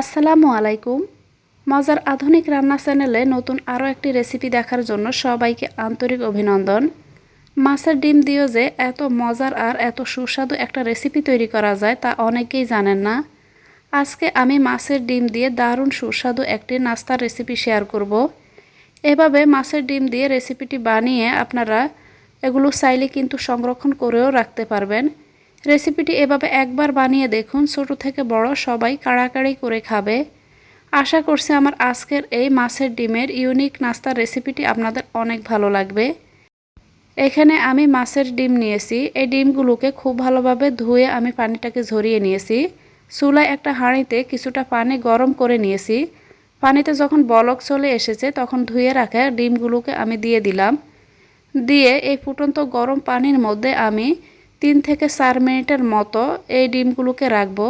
আসসালামু আলাইকুম। মজার আধুনিক রান্না চ্যানেলে নতুন আরও একটি রেসিপি দেখার জন্য সবাইকে আন্তরিক অভিনন্দন। মাছের ডিম দিয়েও যে এত মজার আর এত সুস্বাদু একটা রেসিপি তৈরি করা যায় তা অনেকেই জানেন না। আজকে আমি মাছের ডিম দিয়ে দারুণ সুস্বাদু একটি নাস্তার রেসিপি শেয়ার করব। এভাবে মাছের ডিম দিয়ে রেসিপিটি বানিয়ে আপনারা এগুলো চাইলে কিন্তু সংরক্ষণ করেও রাখতে পারবেন। রেসিপিটি এভাবে একবার বানিয়ে দেখুন, ছোট থেকে বড়, সবাই কাড়াকাড়ি করে খাবে। আশা করছি আমার আজকের এই মাছের ডিমের ইউনিক নাস্তার রেসিপিটি আপনাদের অনেক ভালো লাগবে। এখানে আমি মাছের ডিম নিয়েছি। এই ডিমগুলোকে খুব ভালোভাবে ধুয়ে আমি পানিটাকে ঝরিয়ে নিয়েছি। চুলায় একটা হাঁড়িতে কিছুটা পানি গরম করে নিয়েছি। পানিতে যখন বলক চলে এসেছে, তখন ধুয়ে রাখা ডিমগুলোকে আমি দিয়ে দিলাম। দিয়ে এই ফুটন্ত গরম পানির মধ্যে আমি তিন থেকে চার মিনিটের মতো এই ডিমগুলোকে রাখব।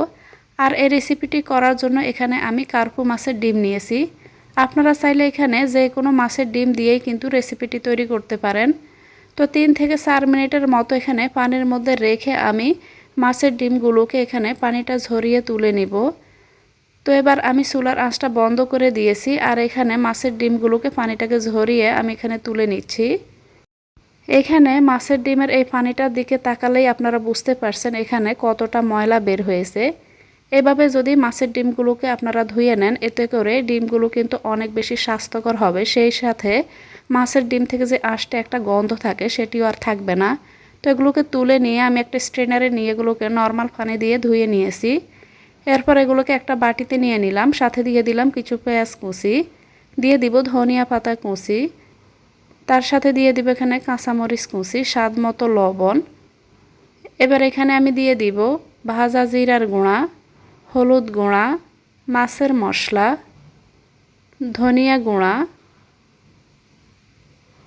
আর এই রেসিপিটি করার জন্য এখানে আমি কার্পু মাছের ডিম নিয়েছি। আপনারা চাইলে এখানে যে কোনো মাছের ডিম দিয়েই কিন্তু রেসিপিটি তৈরি করতে পারেন। তো তিন থেকে চার মিনিটের মতো এখানে পানির মধ্যে রেখে আমি মাছের ডিমগুলোকে এখানে পানিটা ঝরিয়ে তুলে নিব। তো এবার আমি চুলার আঁচটা বন্ধ করে দিয়েছি। আর এখানে মাছের ডিমগুলোকে পানিটাকে ঝরিয়ে আমি এখানে তুলে নিচ্ছি। এখানে মাছের ডিমের এই পানিটার দিকে তাকালেই আপনারা বুঝতে পারছেন এখানে কতটা ময়লা বের হয়েছে। এভাবে যদি মাছের ডিমগুলোকে আপনারা ধুয়ে নেন, এতে করে ডিমগুলো কিন্তু অনেক বেশি স্বাস্থ্যকর হবে। সেই সাথে মাছের ডিম থেকে যে আঁশটা একটা গন্ধ থাকে, সেটিও আর থাকবে না। তো এগুলোকে তুলে নিয়ে আমি একটা স্ট্রেনারে নিয়ে এগুলোকে নর্মাল পানি দিয়ে ধুয়ে নিয়েছি। এরপর এগুলোকে একটা বাটিতে নিয়ে নিলাম, সাথে দিয়ে দিলাম কিছু পেঁয়াজ কুচি, দিয়ে দিব ধনিয়া পাতা কুচি। তার সাথে দিয়ে দিব এখানে কাঁচামরিচ কুচি, স্বাদ মতো লবণ। এবার এখানে আমি দিয়ে দিব ভাজা জিরার গুঁড়া, হলুদ গুঁড়া, মাছের মশলা, ধনিয়া গুঁড়া।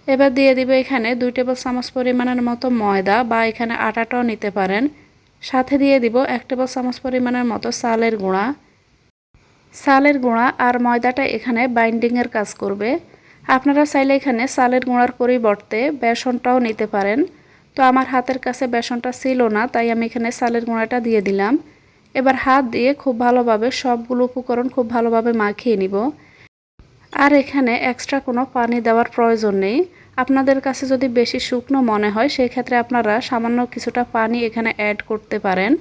এবার দিয়ে দিব এখানে দুই টেবিল চামচ পরিমাণের মতো ময়দা বা এখানে আটাটাও নিতে পারেন। সাথে দিয়ে দিব এক টেবিল চামচ পরিমাণের মতো চালের গুঁড়া। চালের গুঁড়া আর ময়দাটা এখানে বাইন্ডিংয়ের কাজ করবে। আপনারা চাইলে এখানে চালের গুঁড়ার পরিবর্তে বেসনটাও নিতে পারেন। তো আমার হাতের কাছে বেসনটা ছিল না, তাই আমি এখানে চালের গুঁড়াটা দিয়ে দিলাম। এবার হাত দিয়ে খুব ভালোভাবে সবগুলো উপকরণ খুব ভালোভাবে মাখিয়ে নিব। আর এখানে এক্সট্রা কোনো পানি দেওয়ার প্রয়োজন নেই। আপনাদের কাছে যদি বেশি শুকনো মনে হয় সেই ক্ষেত্রে আপনারা সামান্য কিছুটা পানি এখানে অ্যাড করতে পারেন।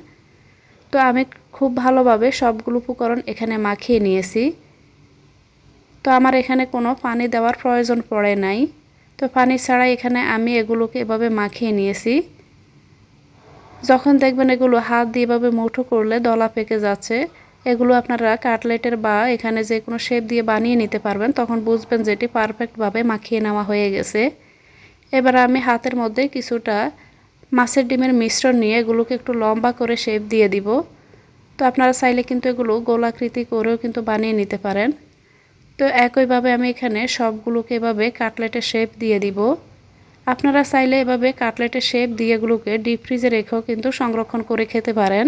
তো আমি খুব ভালোভাবে সবগুলো উপকরণ এখানে মাখিয়ে নিয়েছি। তো আমার এখানে কোনো পানি দেওয়ার প্রয়োজন পড়ে নাই। তো পানি ছাড়া এখানে আমি এগুলোকে এভাবে মাখিয়ে নিয়েছি। যখন দেখবেন এগুলো হাত দিয়ে এভাবে মুঠো করলে দলা পেকে যাচ্ছে, এগুলো আপনারা কাটলেটের বা এখানে যে কোনো শেপ দিয়ে বানিয়ে নিতে পারবেন, তখন বুঝবেন যে এটি পারফেক্টভাবে মাখিয়ে নেওয়া হয়ে গেছে। এবার আমি হাতের মধ্যে কিছুটা মাছের ডিমের মিশ্রণ নিয়ে এগুলোকে একটু লম্বা করে শেপ দিয়ে দিব। তো আপনারা চাইলে কিন্তু এগুলো গোলাকৃতি করেও কিন্তু বানিয়ে নিতে পারেন। তো একইভাবে আমি এখানে সবগুলোকে এভাবে কাটলেটের শেপ দিয়ে দিব। আপনারা চাইলে এভাবে কাটলেটের শেপ দিয়ে এগুলোকে ডিপ ফ্রিজে রেখেও কিন্তু সংরক্ষণ করে খেতে পারেন।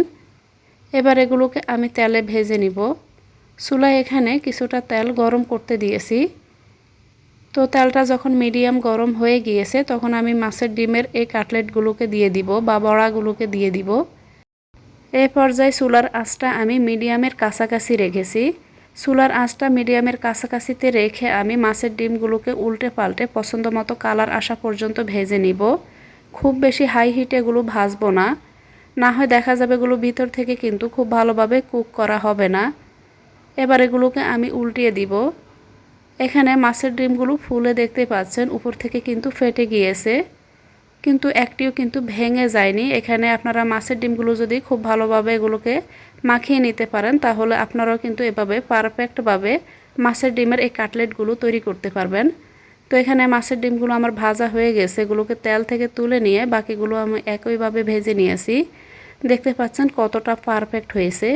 এবার এগুলোকে আমি তেলে ভেজে নিব। চুলায় এখানে কিছুটা তেল গরম করতে দিয়েছি। তো তেলটা যখন মিডিয়াম গরম হয়ে গিয়েছে, তখন আমি মাছের ডিমের এই কাটলেটগুলোকে দিয়ে দিব বা বড়াগুলোকে দিয়ে দিব। এ পর্যায়ে চুলার আঁচটা আমি মিডিয়ামের কাছাকাছি রেখেছি। চুলার আঁচটা মিডিয়ামের কাছাকাছিতে রেখে আমি মাছের ডিমগুলোকে উল্টে পাল্টে পছন্দ মতো কালার আসা পর্যন্ত ভেজে নিব। খুব বেশি হাই হিটে এগুলো ভাজবো না। না হয় দেখা যাবে এগুলো ভিতর থেকে কিন্তু খুব ভালোভাবে কুক করা হবে না। এবার এগুলোকে আমি উল্টিয়ে দিব। এখানে মাছের ডিমগুলো ফুলে দেখতে পাচ্ছেন, উপর থেকে কিন্তু ফেটে গিয়েছে। কিন্তু একটিও কিন্তু ভেঙে যায়নি। এখানে আপনারা মাছের ডিমগুলো যদি খুব ভালোভাবে এগুলোকে মাখিয়ে নিতে পারেন, তাহলে আপনারাও কিন্তু এভাবে পারফেক্টভাবে মাছের ডিমের এই কাটলেটগুলো তৈরি করতে পারবেন। তো এখানে মাছের ডিমগুলো আমার ভাজা হয়ে গেছে, এগুলোকে তেল থেকে তুলে নিয়ে বাকিগুলো আমি একইভাবে ভেজে নিয়েছি। দেখতে পাচ্ছেন কতটা পারফেক্ট হয়েছে।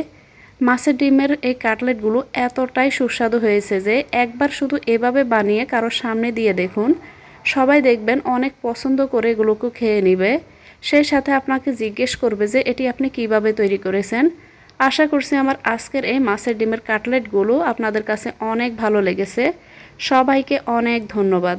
মাছের ডিমের এই কাটলেটগুলো এতটাই সুস্বাদু হয়েছে যে একবার শুধু এভাবে বানিয়ে কারোর সামনে দিয়ে দেখুন, সবাই দেখবেন অনেক পছন্দ করে এগুলোকে খেয়ে নিবে। সেই সাথে আপনাকে জিজ্ঞেস করবে যে এটি আপনি কীভাবে তৈরি করেছেন। আশা করছি আমার আজকের এই মাছের ডিমের কাটলেটগুলো আপনাদের কাছে অনেক ভালো লেগেছে। সবাইকে অনেক ধন্যবাদ।